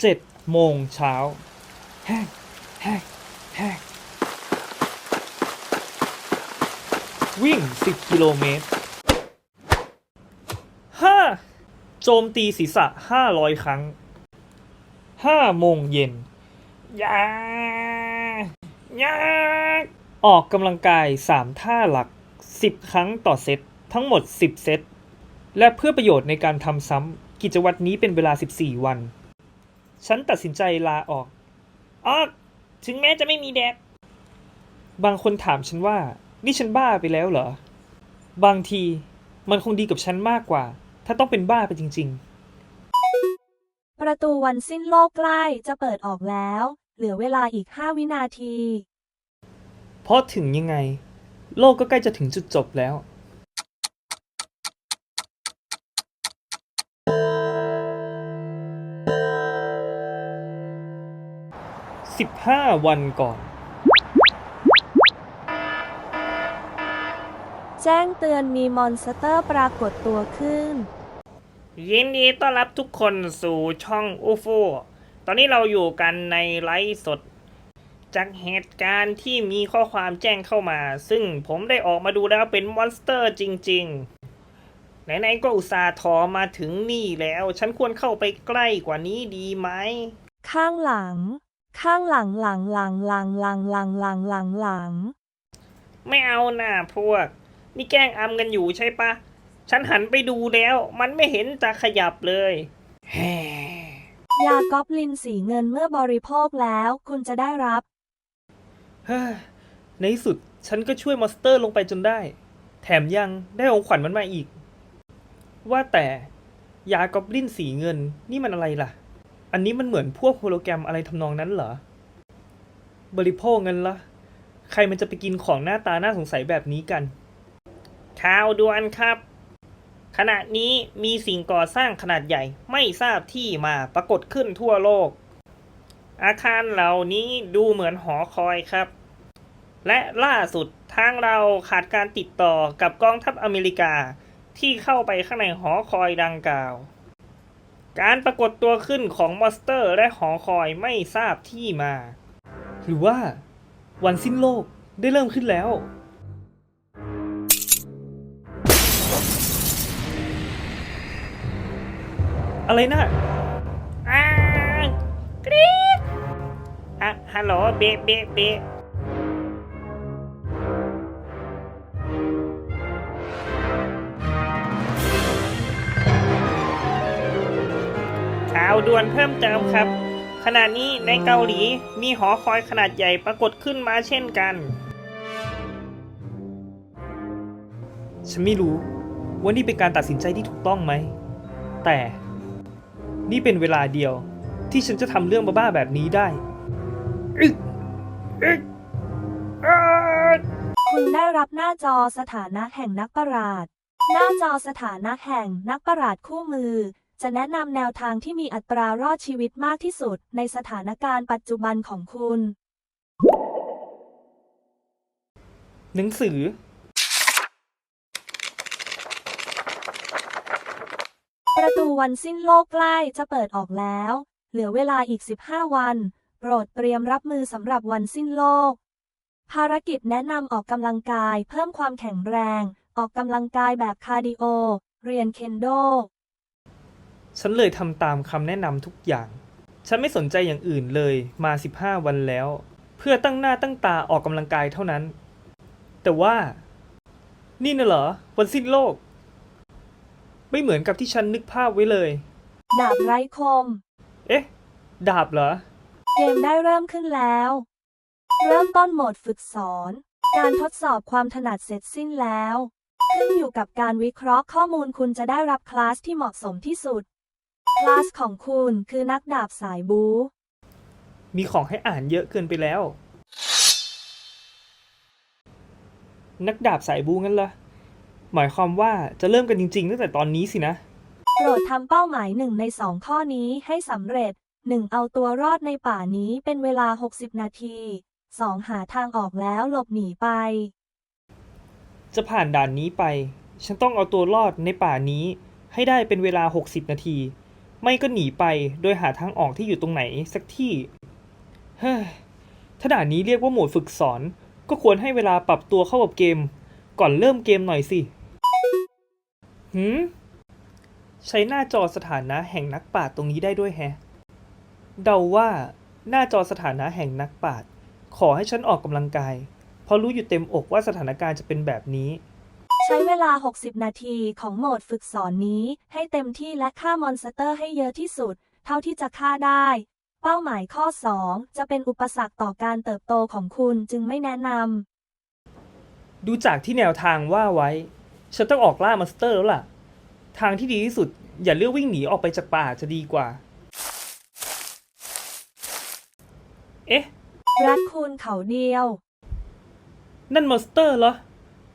เจ็ดโมงเช้าแฮกแฮกแฮกวิ่ง 10 กิโลเมตรห้าโจมตีศีรษะ 500 ครั้ง 5 โมงเย็นยายาออกกำลังกาย 3 ท่าหลัก 10 ครั้งต่อเซต ทั้งหมด 10 เซต และเพื่อประโยชน์ในการทำซ้ำ กิจวัตรนี้เป็นเวลา 14 วัน ฉันตัดสินใจลาออกออกถึงแม้จะไม่มีแดด บางคนถามฉันว่า นี่ฉันบ้าไปแล้วเหรอ บางทีมันคงดีกับฉันมากกว่า ถ้าต้องเป็นบ้าไปจริงประตูวันสิ้นโลกใกล้จะเปิดออกแล้ว เหลือเวลาอีก 5 วินาทีๆเพราะถึงยังไง โลกก็ใกล้จะถึงจุดจบแล้ว 15 วันก่อน แจ้งเตือนมีมอนสเตอร์ปรากฏตัวขึ้น ยินดีต้อนรับทุกคนสู่ช่องอูฟูตอนนี้เราอยู่กันในไลฟ์สด จากเหตุการณ์ที่มีข้อความแจ้งเข้ามา ซึ่งผมได้ออกมาดูแล้วเป็นมอนสเตอร์จริง ๆ ไหนๆก็อุตส่าห์ถอมาถึงนี่แล้ว ฉันควรเข้าไปใกล้กว่านี้ดีไหม ข้างหลัง ข้างหลังหลังหลังหลังหลังหลังหลังหลังหลัง ไม่เอาน่าพวก นี่แกล้งอำกันอยู่ใช่ปะ ฉันหันไปดูแล้ว มันไม่เห็นจะขยับเลยแฮยากอบลินสีเงินเมื่อบริโภคแล้วคุณจะได้รับ เฮ้ยในที่สุดฉันก็ช่วยมอนสเตอร์ลงไปจนได้ แถมยังได้ของขวัญมันมาอีก ว่าแต่ยากอบลินสีเงินนี่มันอะไรล่ะ อันนี้มันเหมือนพวกโฮโลแกรมอะไรทำนองนั้นเหรอ บริโภคเงินละ ใครมันจะไปกินของหน้าตาน่าสงสัยแบบนี้กัน ข่าวด่วนครับ ขณะนี้มีสิ่งก่อสร้างขนาดใหญ่ไม่ทราบที่มาปรากฏขึ้นทั่วโลก อาคารเหล่านี้ดูเหมือนหอคอยครับ และล่าสุดทางเราขาดการติดต่อกับกองทัพอเมริกาที่เข้าไปข้างในหอคอยดังกล่าว การปรากฏตัวขึ้นของมอนสเตอร์และหอคอยไม่ทราบที่มา หรือว่าวันสิ้นโลกได้เริ่มขึ้นแล้ว อะไรนะอ่ากรี๊ดอะฮัลโหลเบะเบะเบะาวด่วนเพิ่มเติมครับ ขณะนี้ในเกาหลีมีหอคอยขนาดใหญ่ปรากฏขึ้นมาเช่นกัน ฉันไม่รู้ว่านี่เป็นการตัดสินใจที่ถูกต้องไหม แต่นี่เป็นเวลาเดียวที่ฉันจะทำเรื่องบ้าๆแบบนี้ได้อึกอึกอ๊าดคุณได้รับหน้าจอสถานะแห่งนักประหลาด หน้าจอสถานะแห่งนักประหลาดคู่มือ จะแนะนำแนวทางที่มีอัตรารอดชีวิตมากที่สุดในสถานการณ์ปัจจุบันของคุณ หนังสือ ประตูวันสิ้นโลกใกล้จะเปิดออกแล้ว เหลือเวลาอีก 15 วัน โปรดเตรียมรับมือสำหรับวันสิ้นโลก ภารกิจแนะนำออกกำลังกาย เพิ่มความแข็งแรง ออกกำลังกายแบบคาร์ดิโอ เรียนเคนโด ฉันเลยทำตามคำแนะนำทุกอย่าง ฉันไม่สนใจอย่างอื่นเลยมา 15 วันแล้ว เพื่อตั้งหน้าตั้งตาออกกำลังกายเท่านั้น แต่ว่า นี่น่ะเหรอ วันสิ้นโลก ไม่เหมือนกับที่ฉันนึกภาพไว้เลย ดาบไร้คม เอ๊ะ ดาบเหรอ เกมได้เริ่มขึ้นแล้ว เริ่มต้นโหมดฝึกสอน การทดสอบความถนัดเสร็จสิ้นแล้ว ขึ้นอยู่กับการวิเคราะห์ข้อมูลคุณจะได้รับคลาสที่เหมาะสมที่สุด คลาสของคุณคือนักดาบสายบู๊ มีของให้อ่านเยอะเกินไปแล้ว นักดาบสายบูงั้นเหรอ หมายความว่าจะเริ่มกันจริงๆ ตั้งแต่ตอนนี้สินะ โปรดทำเป้าหมายหนึ่งในสองข้อนี้ให้สำเร็จ 1. เอาตัวรอดในป่านี้เป็นเวลา 60 นาที 2. หาทางออกแล้วหลบหนีไป จะผ่านด่านนี้ไป ฉันต้องเอาตัวรอดในป่านี้ให้ได้เป็นเวลา 60 นาที ไม่ก็หนีไปโดยหาทางออกที่อยู่ตรงไหนสักที่ เฮ้ยถ้าด่านนี้เรียกว่าโหมดฝึกสอน ก็ควรให้เวลาปรับตัวเข้ากับเกม ก่อนเริ่มเกมหน่อยสิ หืม ใช้หน้าจอสถานะแห่งนักปราชญ์ตรงนี้ได้ด้วยแฮะ เดาว่าหน้าจอสถานะแห่งนักปราชญ์ขอให้ฉันออกกำลังกาย เพราะรู้อยู่เต็มอกว่าสถานการณ์จะเป็นแบบนี้ ใช้เวลา 60 นาทีของโหมดฝึกสอนนี้ ให้เต็มที่และฆ่ามอนสเตอร์ให้เยอะที่สุด เท่าที่จะฆ่าได้ เป้าหมายข้อ 2 จะเป็นอุปสรรคต่อการเติบโตของคุณจึงไม่แนะนำ ดูจากที่แนวทางว่าไว้ ฉันต้องออกล่ามอนสเตอร์แล้วล่ะ ทางที่ดีที่สุด อย่าเลือกวิ่งหนีออกไปจากป่าจะดีกว่า เอ๊ะ รัดคูณเขาเดียว นั่นมอนสเตอร์เหรอ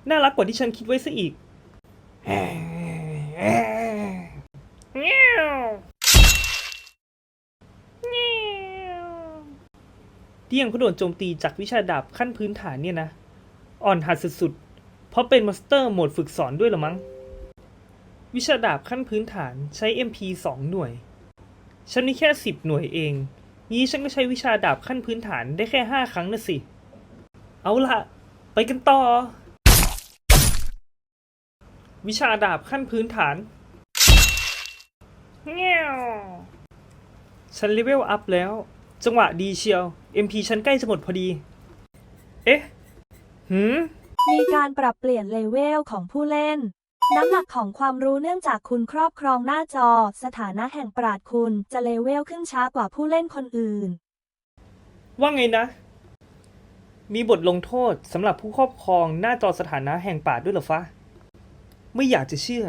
น่ารักกว่าที่ฉันคิดไว้ซะอีกเงี้ยเงี้ยเดี่ยงเขาโดนโจมตีจากวิชาดาบขั้นพื้นฐานเนี่ยนะ อ่อนหัดสุดๆ เพราะเป็นมอสเตอร์โหมดฝึกสอนด้วยหรอมั้ง วิชาดาบขั้นพื้นฐานใช้ MP 2 หน่วย ฉันมีแค่ 10 หน่วยเองงี้ฉันก็ใช้วิชาดาบขั้นพื้นฐานได้แค่ 5 ครั้งนะสิ เอาละไปกันต่อ วิชาดาบขั้นพื้นฐานเงี้ยวฉันเลเวลอัพแล้ว จังหวะดีเชียว MP ฉันใกล้จะหมดพอดี เอ๊ะ หืม มีการปรับเปลี่ยนเลเวลของผู้เล่น น้ำหนักของความรู้เนื่องจากคุณครอบครองหน้าจอ สถานะแห่งปราดคุณจะเลเวลขึ้นช้ากว่าผู้เล่นคนอื่น ว่าไงนะ มีบทลงโทษสำหรับผู้ครอบครองหน้าจอสถานะแห่งป่าด้วยเหรอฟะ ไม่อยากจะเชื่อ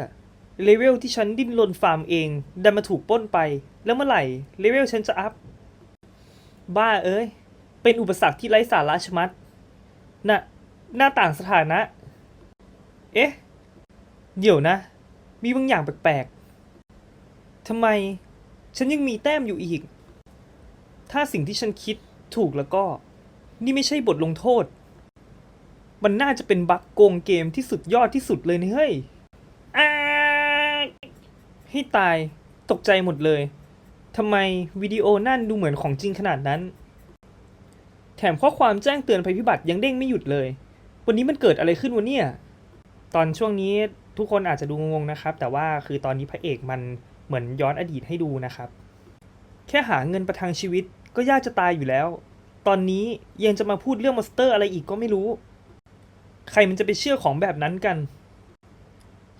เลเวลที่ฉันดิ้นรนฟาร์มเอง ดันมาถูกป้นไป แล้วเมื่อไหร่ เลเวลฉันจะอัพ บ้าเอ้ย เป็นอุปสรรคที่ไร้สาระชะมัด น่ะ หน้าต่างสถานะ เอ๊ะ เดี๋ยวนะ มีบางอย่างแปลกๆทำไม ฉันยังมีแต้มอยู่อีก ถ้าสิ่งที่ฉันคิดถูกแล้วก็ นี่ไม่ใช่บทลงโทษ มันน่าจะเป็นบั๊กโกงเกมที่สุดยอดที่สุดเลยนะเฮ้ย ให้ตาย ตกใจหมดเลย ทำไมวิดีโอนั่นดูเหมือนของจริงขนาดนั้น แถมข้อความแจ้งเตือนภัยพิบัติยังเด้งไม่หยุดเลย วันนี้มันเกิดอะไรขึ้นวะเนี่ย ตอนช่วงนี้ทุกคนอาจจะดูงงๆนะครับ แต่ว่าคือตอนนี้พระเอกมันเหมือนย้อนอดีตให้ดูนะครับ แค่หาเงินประทังชีวิตก็ยากจะตายอยู่แล้ว ตอนนี้ยังจะมาพูดเรื่องมอนสเตอร์อะไรอีกก็ไม่รู้ ใครมันจะไปเชื่อของแบบนั้นกัน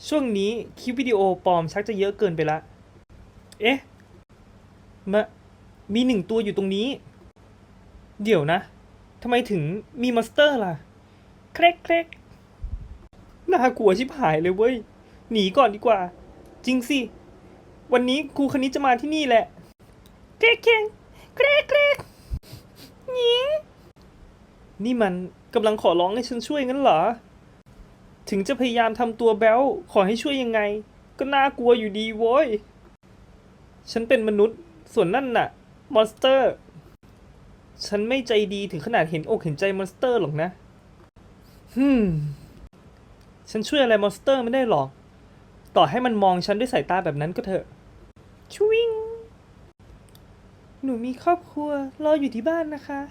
ช่วงนี้คลิปวิดีโอปลอมชักจะเยอะเกินไปละ เอ๊ะมะมีหนึ่งตัวอยู่ตรงนี้ เดี๋ยวนะ ทำไมถึงมีมอนสเตอร์ล่ะเครกเครกน่ากลัวชิบหายเลยเว้ย หนีก่อนดีกว่า จริงสิ วันนี้ครูคณิตจะมาที่นี่แหละเกรกเกรกเกรกเกรกหญิงนี่มันกำลังขอร้องให้ฉันช่วยงั้นเหรอ ถึงจะพยายามทำตัวแบ๊วขอให้ช่วยยังไง ก็น่ากลัวอยู่ดีโว้ย ฉันเป็นมนุษย์ ส่วนนั่นน่ะ มอนสเตอร์ ฉันไม่ใจดีถึงขนาดเห็นอกเห็นใจมอนสเตอร์หรอกนะฮึมฉันช่วยอะไรมอนสเตอร์ไม่ได้หรอก ต่อให้มันมองฉันด้วยสายตาแบบนั้นก็เถอะชวิง หนูมีครอบครัวรออยู่ที่บ้านนะคะ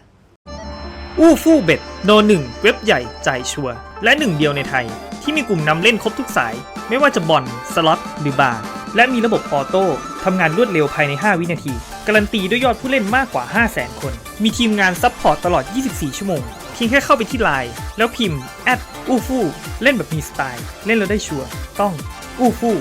อู้ฟู่เบ็ดโนหนึ่งเว็บใหญ่จ่ายชัวร์และหนึ่งเดียวในไทย ที่มีกลุ่มนำเล่นครบทุกสาย ไม่ว่าจะบอลสล็อตหรือบาร์และมีระบบออโต้ทำงานรวดเร็วภายใน 5 วินาที การันตีด้วยยอดผู้เล่นมากกว่า 500,000 คน มีทีมงานซัพพอร์ตตลอด 24 ชั่วโมง เพียงแค่เข้าไปที่ไลน์แล้วพิมพ์แอดอู้ฟู่เล่นแบบมีสไตล์ เล่นแล้วได้ชัวร์ต้องอู้ฟู่